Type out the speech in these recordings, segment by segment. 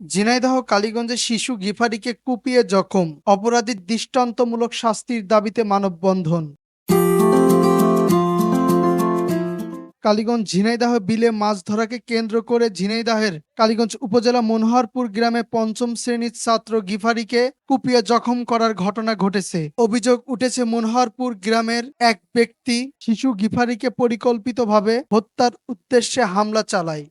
ঝিনাইদহ কালীগঞ্জে শিশু গিফারিকে কুপিয়ে জখম। অপরাধীর দৃষ্টান্তমূলক শাস্তির দাবিতে মানববন্ধন। কালীগঞ্জ ঝিনাইদহ বিলে মাছ ধরাকে কেন্দ্র করে ঝিনাইদহের কালীগঞ্জ উপজেলা মনোহরপুর গ্রামে পঞ্চম শ্রেণির ছাত্র গিফারিকে কুপিয়ে জখম করার ঘটনা ঘটেছে। অভিযোগ উঠেছে, মনোহরপুর গ্রামের এক ব্যক্তি শিশু গিফারিকে পরিকল্পিতভাবে হত্যার উদ্দেশ্যে হামলা চালায়।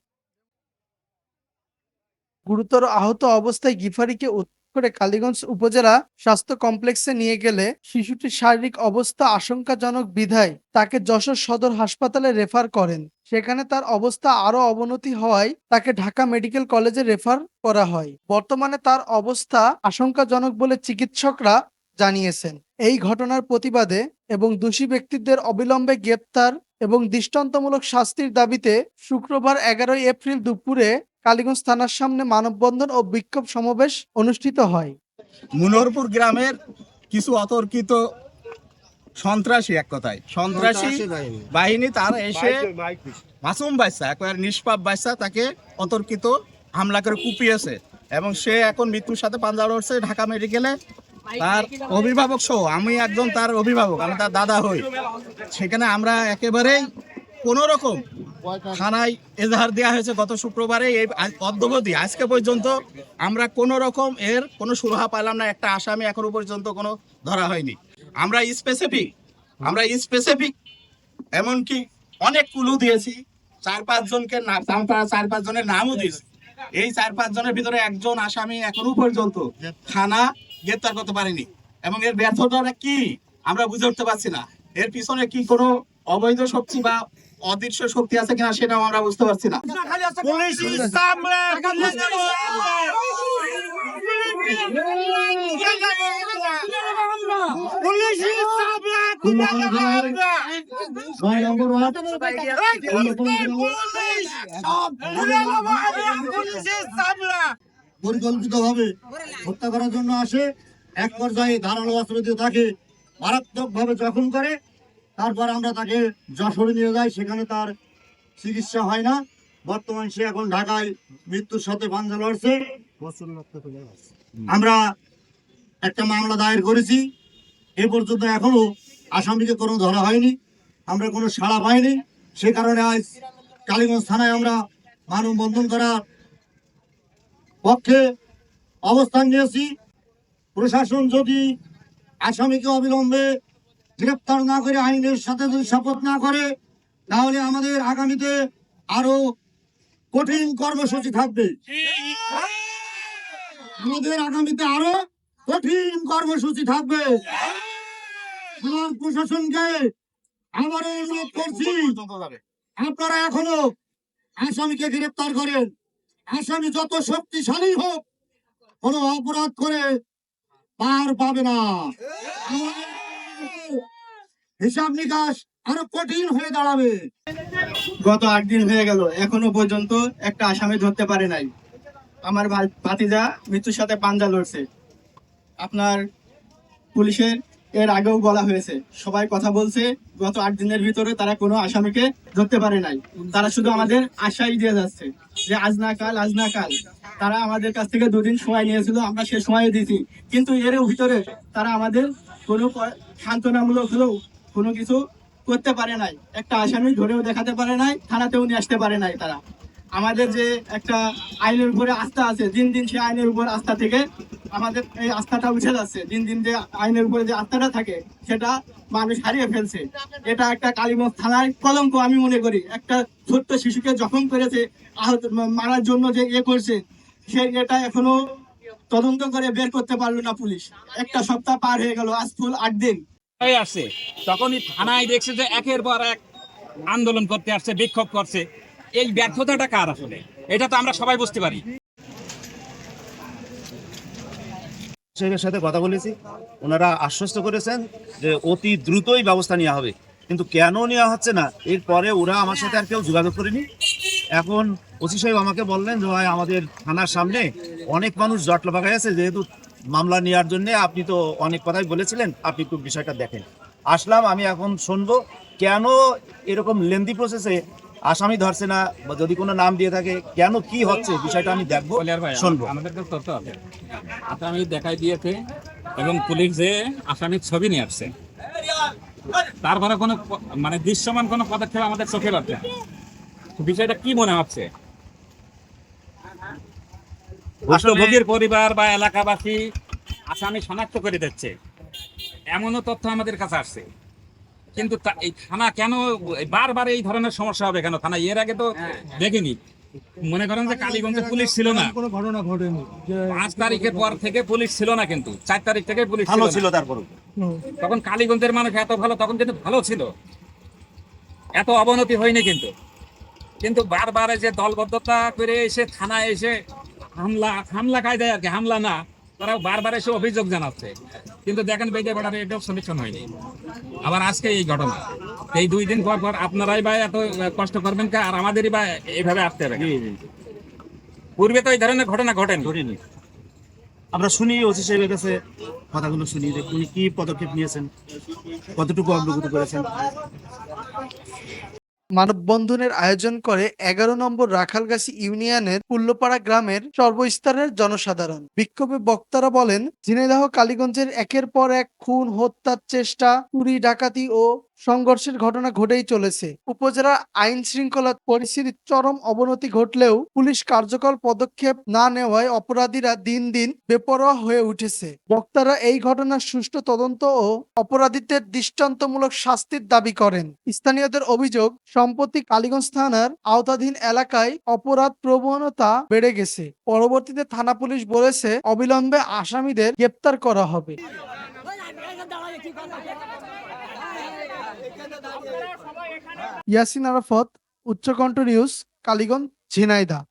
গুরুতর আহত অবস্থায় গিফারিকে করে কালীগঞ্জ উপজেলা স্বাস্থ্য কমপ্লেক্সে নিয়ে গেলে শিশুটির শারীরিক অবস্থা আশঙ্কাজনক বিধায় তাকে যশোর সদর হাসপাতালে রেফার করেন। সেখানে তার অবস্থা আরও অবনতি হওয়ায় তাকে ঢাকা মেডিকেল কলেজে রেফার করা হয়। বর্তমানে তার অবস্থা আশঙ্কাজনক বলে চিকিৎসকরা জানিয়েছেন। এই ঘটনার প্রতিবাদে এবং দোষী ব্যক্তিদের অবিলম্বে গ্রেপ্তার এবং দৃষ্টান্তমূলক শাস্তির দাবিতে শুক্রবার এগারোই এপ্রিল দুপুরে কালীগঞ্জ থানার সামনে মানববন্ধন ও বিক্ষোভ সমাবেশ অনুষ্ঠিত হয়। মুনরপুর গ্রামের কিছু অতর্কিত সন্ত্রাসী এক কথায় সন্ত্রাসী বাহিনী। তার এসে মাসুম বাচ্চা একবার নিষ্পাপ বাচ্চা তাকে অতর্কিত হামলা করে কুপিয়েছে এবং সে এখন মৃত্যুর সাথে পাঞ্জা লড়ছে ঢাকা মেডিকেলে। তার অভিভাবক সহ আমি একজন তার অভিভাবক আমি তার দাদা হই। সেখানে আমরা একেবারেই কোনো রকম থানায় এজাহার দেওয়া হয়েছে গত শুক্রবারে। এই আজকে পর্যন্ত আমরা কোনো রকম এর কোনো সুরাহা পাইলাম না। একটা আসামি এখনও পর্যন্ত কোনো ধরা হয়নি। আমরা স্পেসিফিক আমরা স্পেসিফিক এমনকি অনেক কুলু দিয়েছি। চার পাঁচজনকে নাম চার- চার পাঁচ জনের নামও দিয়েছি। এই চার পাঁচ জনের ভিতরে একজন আসামি এখনও পর্যন্ত থানা গ্রেপ্তার করতে পারেনি। এবং এর ব্যর্থতাটা কি আমরা বুঝে উঠতে পারছি না। এর পিছনে কি কোনো অবৈধ শক্তি বা অদৃশ্য শক্তি আছে কিনা সেটাও আমরা বুঝতে পারছি না। ওয়ার্ড পরিকল্পিতভাবে হত্যা করার জন্য আসে। এক পর্যায়ে ধারালো অস্ত্র দিয়ে তাকে মারাত্মকভাবে জখম করে। তারপর আমরা তাকে যশোরে নিয়ে যাই, সেখানে তার চিকিৎসা হয় না। বর্তমান সে এখন ঢাকায় মৃত্যুর সাথে পাঞ্জা লড়ছে। আমরা একটা মামলা দায়ের করেছি। এ পর্যন্ত এখনও আসামিকে কোনো ধরা হয়নি। আমরা কোনো সাড়া পাইনি। সে কারণে আজ কালীগঞ্জ থানায় আমরা মানববন্ধন করার পক্ষে অবস্থান নিয়েছি। প্রশাসন যদি আসামিকে অবিলম্বে গ্রেপ্তার না করে আইনের সাথে যদি শপথ না করে, তাহলে আমাদের আগামীতে আরও কঠিন কর্মসূচি থাকবে। আমাদের আগামীতে আরও কঠিন কর্মসূচি থাকবে। আমার প্রশাসনকে আবারও অনুরোধ করছি, আপনারা এখনও আসামিকে গ্রেপ্তার করেন। আসামি যত শক্তিশালী হোক, কোনো অপরাধ করে পার পাবে না। হিসাব নিকাশ আরও কঠিন হয়ে দাঁড়াবে। গত আট দিন হয়ে গেল, এখনও পর্যন্ত একটা আসামি ধরতে পারে নাই। আমার ভাতিজা মৃত্যুর সাথে পাঞ্জা লড়ছে। আপনার পুলিশের এর আগেও বলা হয়েছে, সবাই কথা বলছে, গত আট দিনের ভিতরে তারা কোনো আসামিকে ধরতে পারে নাই। তারা শুধু আমাদের আশাই দিয়ে যাচ্ছে যে আজ না কাল, আজ না কাল। তারা আমাদের কাছ থেকে দুদিন সময় নিয়েছিল, আমরা সে সময় দিয়েছি। কিন্তু এর ভিতরে তারা আমাদের কোনো সান্ত্বনামূলক হলেও কোনো কিছু করতে পারে নাই। একটা আসামি ধরেও দেখাতে পারে নাই, থানাতেও নিয়ে আসতে পারে নাই তারা। আমাদের যে একটা আইনের উপরে আস্থা আছে, দিন দিন সে আইনের উপর আস্থা থেকে আমাদের এই আস্থাটা উঠে যাচ্ছে। দিন দিন যে আইনের উপরে যে আস্থাটা থাকে, সেটা মানুষ হারিয়ে ফেলছে। এটা একটা কালীগঞ্জ থানায় কলঙ্ক আমি মনে করি। একটা ছোট্ট শিশুকে জখম করেছে, আহত মারার জন্য যে ইয়ে করছে, সে এটা এখনও তদন্ত করে বের করতে পারল না পুলিশ। একটা সপ্তাহ পার হয়ে গেল, আজ ফুল আট দিন। হয়ে আসছে। তখনই থানায় দেখছে যে একের পর এক আন্দোলন করতে আসছে, বিক্ষোভ করছে। এই ব্যর্থতাটা কার আসলে? এটা তো আমরা সবাই বুঝতে পারি। সাথে কথা বলেছি। ওনারা আশ্বস্ত করেছেন যে অতি দ্রুতই ব্যবস্থা নেওয়া হবে। কিন্তু কেন নেওয়া হচ্ছে না? এরপরে ওরা আমার সাথে আর কেউ যোগাযোগ করেনি। এখন ওসি সাহেব আমাকে বললেন যে, ভাই, আমাদের থানার সামনে অনেক মানুষ জট লাগাই আছে। যেহেতু মামলা নেওয়ার জন্য আপনি তো অনেক কথাই বলেছিলেন আপনি একটু বিষয়টা দেখেন। আসলাম আমি এখন শুনব কেন এরকম লেন্দি প্রসেসে আসামি ধরছে না বা যদি কোনো নাম দিয়ে থাকে কেন কি হচ্ছে বিষয়টা আমি দেখব শুনব। আমাদের কাছে তথ্য আছে। আসামি দেখাই দিয়েছে এবং পুলিশ যে আসামির ছবি নিয়ে আসছে তারপরে কোনো মানে দৃশ্যমান কোনো পদক্ষেপ আমাদের চোখে। তো বিষয়টা কি মনে হচ্ছে? ভুক্তভোগীর পরিবার বা এলাকাবাসী আসামি শনাক্ত করে দিচ্ছে। এমনও তথ্য আমাদের কাছে আসছে। কিন্তু এই থানা কেন বারবার এই ধরনের সমস্যা হবে কেন? থানা এর আগে তো দেখিনি। মনে করেন যে কালীগঞ্জে পুলিশ ছিল না। কোনো ঘটনা ঘটেনি। পাঁচ তারিখের পর থেকে পুলিশ ছিল না কিন্তু। চার তারিখ থেকে পুলিশ ভালো ছিল। তারপরে তখন কালীগঞ্জের মানুষ এত ভালো তখন কিন্তু ভালো ছিল। এত অবনতি হয়নি কিন্তু। কিন্তু বারবার এই যে দলবদ্ধতা করে এসে থানায় এসে হামলা হামলা কায়দায় আর কি হামলা না। তারা বারবার এসে অভিযোগ জানাচ্ছে। কিন্তু দেখেন বেজে বেড়ারে এটাও সলিউশন হয়নি। আবার আজকে এই ঘটনা। এই দুই দিন পর পর আপনারাই বা এত কষ্ট করবেন কা? আর আমাদেরই বা এইভাবে আসতে হবে পূর্বে তো এই ধরনের ঘটনা ঘটেন। ঘটেনি। আমরা শুনি ওসি সাহেবের কাছে কথাগুলো শুনি যে উনি কি পদক্ষেপ নিয়েছেন কতটুকু অগ্রগতি করেছেন। মানববন্ধনের আয়োজন করে এগারো নম্বর রাখালগাছি ইউনিয়নের পুল্লপাড়া গ্রামের সর্বস্তরের জনসাধারণ। বিক্ষোভে বক্তারা বলেন ঝিনাইদহ কালীগঞ্জের একের পর এক খুন, হত্যার চেষ্টা, চুরি, ডাকাতি ও সংঘর্ষের ঘটনা ঘটেই চলেছে। উপজেলার আইন শৃঙ্খলা পরিস্থিতির চরম অবনতি ঘটলেও পুলিশ কার্যকর পদক্ষেপ না নেওয়ায় অপরাধীরা দিন দিন বেপরোয়া হয়ে উঠেছে। বক্তারা এই ঘটনার সুষ্ঠু তদন্ত ও অপরাধীদের দৃষ্টান্তমূলক শাস্তির দাবি করেন। স্থানীয়দের অভিযোগ, সম্প্রতি কালীগঞ্জ থানার আওতাধীন এলাকায় অপরাধ প্রবণতা বেড়ে গেছে। পরবর্তীতে থানা পুলিশ বলেছে, অবিলম্বে আসামিদের গ্রেপ্তার করা হবে। ইয়াসিন আরাফত উচ্চকণ্ঠ নিউজ কালীগঞ্জ ঝিনাইদহ